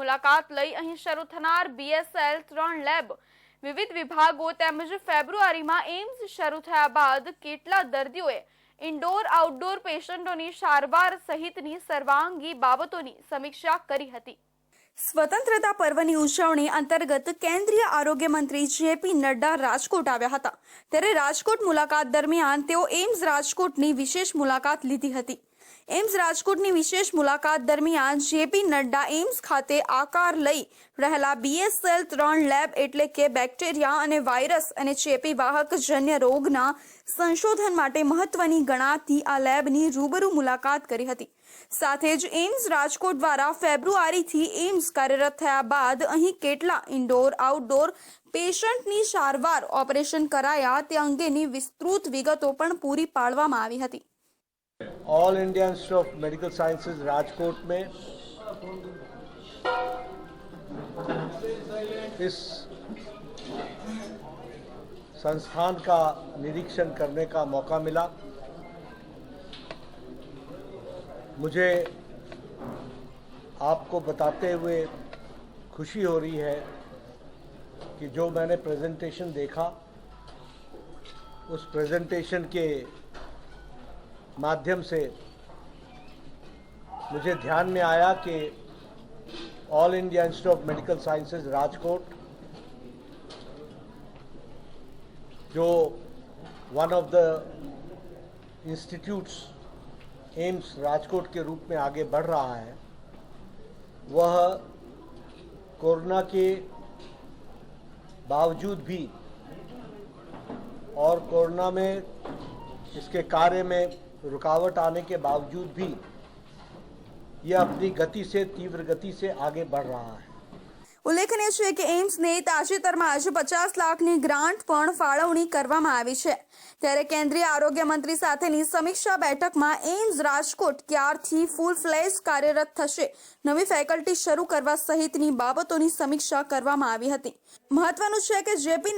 મુલાકાત લઈ અહીં શરૂ થનાર બીએસએલ ત્રણ લેબ. વિવિધ વિભાગો તેમજ ફેબ્રુઆરીમાં એમ્સ શરૂ થયા બાદ કેટલા દર્દીઓએ ઇન્ડોર, આઉટડોર પેશન્ટોની સારવાર સહિતની સર્વાંગી બાબતોની સમીક્ષા કરી હતી. સ્વતંત્રતા પર્વની ઉજવણી અંતર્ગત કેન્દ્રીય આરોગ્ય મંત્રી જેપી નડ્ડા રાજકોટ આવ્યા હતા. ત્યારે રાજકોટ મુલાકાત દરમિયાન તેઓ એમ્સ રાજકોટની વિશેષ મુલાકાત લીધી હતી. એમ્સ રાજકોટની વિશેષ મુલાકાત દરમિયાન જેપી નડ્ડા એમ્સ ખાતે આકાર લઈ રહેલા બીએસએલ ત્રણ લેબ એટલે કે બેક્ટેરિયા અને વાયરસ અને ચેપી વાહક જન્ય રોગના સંશોધન માટે મહત્વની ગણાતી આ લેબની રૂબરૂ મુલાકાત કરી હતી. સાથે જ એમ્સ રાજકોટ દ્વારા ફેબ્રુઆરીથી એમ્સ કાર્યરત થયા બાદ અહીં કેટલા ઇન્ડોર, આઉટડોર પેશન્ટની સારવાર ઓપરેશન કરાયા તે અંગેની વિસ્તૃત વિગતો પણ પૂરી પાડવામાં આવી હતી. All India Institute of Medical Sciences Rajkot में इस संस्थान का निरीक्षण करने का मौका मिला। मुझे आपको बताते हुए खुशी हो रही है कि जो मैंने प्रेजेंटेशन देखा, उस प्रेजेंटेशन के माध्यम से मुझे ध्यान में आया कि All India Institute of Medical Sciences Rajkot जो one of the institutes AIIMS Rajkot के रूप में आगे बढ़ रहा है, वह कोरोना के बावजूद भी और कोरोना में इसके कार्य में रुकावट आने के बावजूद भी यह अपनी गति से तीव्र गति से आगे बढ़ रहा है ઉલ્લેખનીય છે કે એમ્સને તાજેતરમાં જ પચાસ લાખની ગ્રાન્ટ પણ ફાળવણી કરવામાં આવી છે ત્યારે કેન્દ્રીય આરોગ્ય મંત્રી સાથેની સમીક્ષા બેઠકમાં એમ્સ રાજકોટ ક્યારથી ફૂલ ફ્લેશ કાર્યરત થશે નવી ફેકલ્ટી શરૂ કરવા સહિતની બાબતોની સમીક્ષા કરવામાં આવી હતી મહત્વનું છે કે જેપી